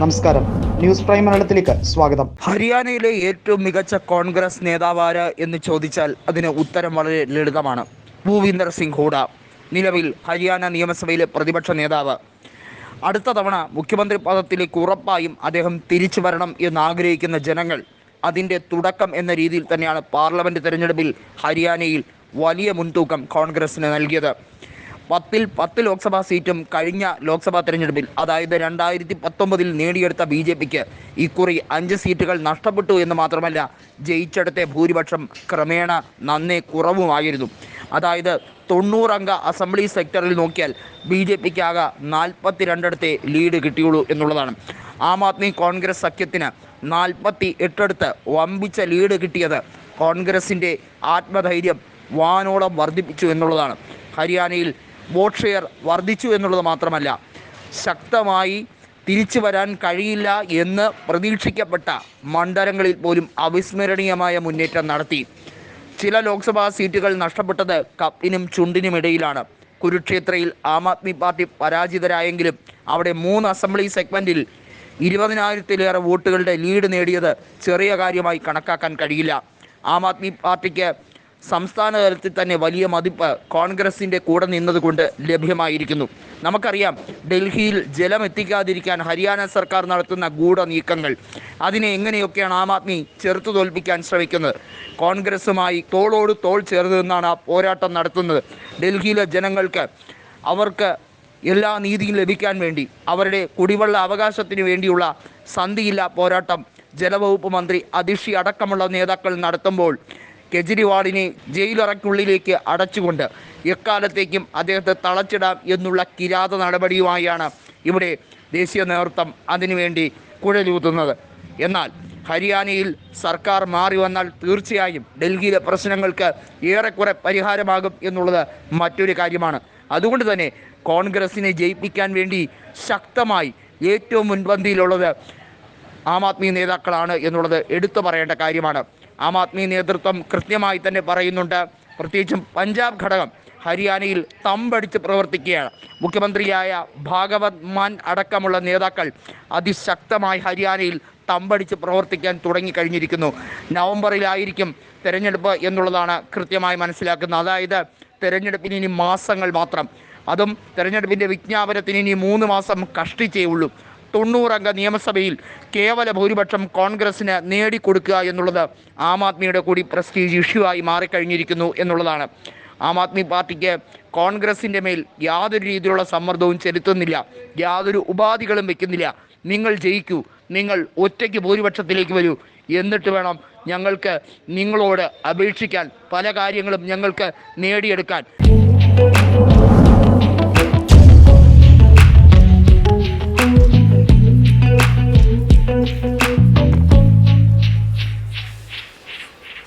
നമസ്കാരം. News prime മലയാളത്തിലേക്ക് സ്വാഗതം. ഹരിയാനയിലെ ഏറ്റവും മികച്ച കോൺഗ്രസ് നേതാവാര് എന്ന് ചോദിച്ചാൽ അതിന് ഉത്തരം വളരെ ലളിതമാണ്. ഭൂവിന്ദർ സിംഗ് ഹൂഡ. നിലവിൽ ഹരിയാന നിയമസഭയിലെ പ്രതിപക്ഷ നേതാവ്. അടുത്ത തവണ മുഖ്യമന്ത്രി പദത്തിലേക്ക് ഉറപ്പായും അദ്ദേഹം തിരിച്ചു വരണം എന്ന് ആഗ്രഹിക്കുന്ന ജനങ്ങൾ അതിന്റെ തുടക്കം എന്ന രീതിയിൽ തന്നെയാണ് പാർലമെന്റ് തിരഞ്ഞെടുപ്പിൽ ഹരിയാനയിൽ വലിയ മുൻതൂക്കം കോൺഗ്രസിന് നൽകിയത്. പത്തിൽ പത്ത് ലോക്സഭാ സീറ്റും കഴിഞ്ഞ ലോക്സഭാ തെരഞ്ഞെടുപ്പിൽ അതായത് രണ്ടായിരത്തി പത്തൊമ്പതിൽ നേടിയെടുത്ത ബി ജെ പിക്ക് ഇക്കുറി അഞ്ച് സീറ്റുകൾ നഷ്ടപ്പെട്ടു എന്ന് മാത്രമല്ല ജയിച്ചെടുത്ത ഭൂരിപക്ഷം ക്രമേണ നന്നേ കുറവുമായിരുന്നു. അതായത് തൊണ്ണൂറംഗ അസംബ്ലി സെക്ടറിൽ നോക്കിയാൽ ബി ജെ പിക്ക് ആകെ നാൽപ്പത്തിരണ്ടിടത്തെ ലീഡ് കിട്ടിയുള്ളൂ എന്നുള്ളതാണ്. ആം ആദ്മി കോൺഗ്രസ് സഖ്യത്തിന് നാൽപ്പത്തി എട്ടടുത്ത് വമ്പിച്ച ലീഡ് കിട്ടിയത് കോൺഗ്രസിന്റെ ആത്മധൈര്യം വാനോളം വർദ്ധിപ്പിച്ചു എന്നുള്ളതാണ്. ഹരിയാനയിൽ വോട്ട് ഷെയർ വർദ്ധിച്ചു എന്നുള്ളത് മാത്രമല്ല ശക്തമായി തിരിച്ചു വരാൻ കഴിയില്ല എന്ന് പ്രതീക്ഷിക്കപ്പെട്ട മണ്ഡലങ്ങളിൽ പോലും അവിസ്മരണീയമായ മുന്നേറ്റം നടത്തി. ചില ലോക്സഭാ സീറ്റുകൾ നഷ്ടപ്പെട്ടത് കപ്പിനും ചുണ്ടിനും ഇടയിലാണ്. കുരുക്ഷേത്രയിൽ ആം ആദ്മി പാർട്ടി പരാജിതരായെങ്കിലും അവിടെ മൂന്ന് അസംബ്ലി സെഗ്മെന്റിൽ ഇരുപതിനായിരത്തിലേറെ വോട്ടുകളുടെ ലീഡ് നേടിയത് ചെറിയ കാര്യമായി കണക്കാക്കാൻ കഴിയില്ല. ആം ആദ്മി പാർട്ടിക്ക് സംസ്ഥാന തലത്തിൽ തന്നെ വലിയ മതിപ്പ് കോൺഗ്രസിന്റെ കൂടെ നിന്നതുകൊണ്ട് ലഭ്യമായിരിക്കുന്നു. നമുക്കറിയാം ഡൽഹിയിൽ ജലം എത്തിക്കാതിരിക്കാൻ ഹരിയാന സർക്കാർ നടത്തുന്ന ഗൂഢ നീക്കങ്ങൾ അതിനെ എങ്ങനെയൊക്കെയാണ് ആം ആദ്മി ചെറുത്തു തോൽപ്പിക്കാൻ ശ്രമിക്കുന്നത്? കോൺഗ്രസുമായി തോളോട് തോൾ ചേർന്ന് നിന്നാണ് ആ പോരാട്ടം നടത്തുന്നത്. ഡൽഹിയിലെ ജനങ്ങൾക്ക് അവർക്ക് എല്ലാ നീതിയും ലഭിക്കാൻ വേണ്ടി അവരുടെ കുടിവെള്ള അവകാശത്തിന് വേണ്ടിയുള്ള സന്ധിയില്ല പോരാട്ടം ജലവകുപ്പ് മന്ത്രി അതിഷി അടക്കമുള്ള നേതാക്കൾ നടത്തുമ്പോൾ കെജ്രിവാളിനെ ജയിലറയ്ക്കുള്ളിലേക്ക് അടച്ചുകൊണ്ട് എക്കാലത്തേക്കും അദ്ദേഹത്തെ തളച്ചിടാം എന്നുള്ള കിരാത നടപടിയുമായാണ് ഇവിടെ ദേശീയ നേതൃത്വം അതിനുവേണ്ടി കുഴലൂത്തുന്നത് എന്നാൽ ഹരിയാനയിൽ സർക്കാർ മാറി വന്നാൽ തീർച്ചയായും ഡൽഹിയിലെ പ്രശ്നങ്ങൾക്ക് ഏറെക്കുറെ പരിഹാരമാകും എന്നുള്ളത് മറ്റൊരു കാര്യമാണ്. അതുകൊണ്ട് തന്നെ കോൺഗ്രസിനെ ജയിപ്പിക്കാൻ വേണ്ടി ശക്തമായി ഏറ്റവും മുൻപന്തിയിലുള്ളത് ആം ആദ്മി നേതാക്കളാണ് എന്നുള്ളത് എടുത്തു പറയേണ്ട കാര്യമാണ്. ആം ആദ്മി നേതൃത്വം കൃത്യമായി തന്നെ പറയുന്നുണ്ട്. പ്രത്യേകിച്ചും പഞ്ചാബ് ഘടകം ഹരിയാനയിൽ തമ്പടിച്ച് പ്രവർത്തിക്കുകയാണ്. മുഖ്യമന്ത്രിയായ ഭാഗവത് മാൻ അടക്കമുള്ള നേതാക്കൾ അതിശക്തമായി ഹരിയാനയിൽ തമ്പടിച്ച് പ്രവർത്തിക്കാൻ തുടങ്ങിക്കഴിഞ്ഞിരിക്കുന്നു. നവംബറിലായിരിക്കും തിരഞ്ഞെടുപ്പ് എന്നുള്ളതാണ് കൃത്യമായി മനസ്സിലാക്കുന്നത്. അതായത് തിരഞ്ഞെടുപ്പിന് ഇനി മാസങ്ങൾ മാത്രം. അതും തെരഞ്ഞെടുപ്പിന്റെ വിജ്ഞാപനത്തിന് ഇനി മൂന്ന് മാസം കഷ്ടിച്ചേ ഉള്ളൂ. തൊണ്ണൂറംഗ നിയമസഭയിൽ കേവല ഭൂരിപക്ഷം കോൺഗ്രസിന് നേടിക്കൊടുക്കുക എന്നുള്ളത് ആം ആദ്മിയുടെ കൂടി പ്രസ്റ്റീജ് ഇഷ്യൂ ആയി മാറിക്കഴിഞ്ഞിരിക്കുന്നു എന്നുള്ളതാണ്. ആം ആദ്മി പാർട്ടിക്ക് കോൺഗ്രസിന്റെ മേൽ യാതൊരു രീതിയിലുള്ള സമ്മർദ്ദവും ചെലുത്തുന്നില്ല. യാതൊരു ഉപാധികളും വെക്കുന്നില്ല. നിങ്ങൾ ജയിക്കൂ. നിങ്ങൾ ഒറ്റയ്ക്ക് ഭൂരിപക്ഷത്തിലേക്ക് വരൂ. എന്നിട്ട് വേണം ഞങ്ങൾക്ക് നിങ്ങളോട് അപേക്ഷിക്കാൻ പല കാര്യങ്ങളും ഞങ്ങൾക്ക് നേടിയെടുക്കാൻ.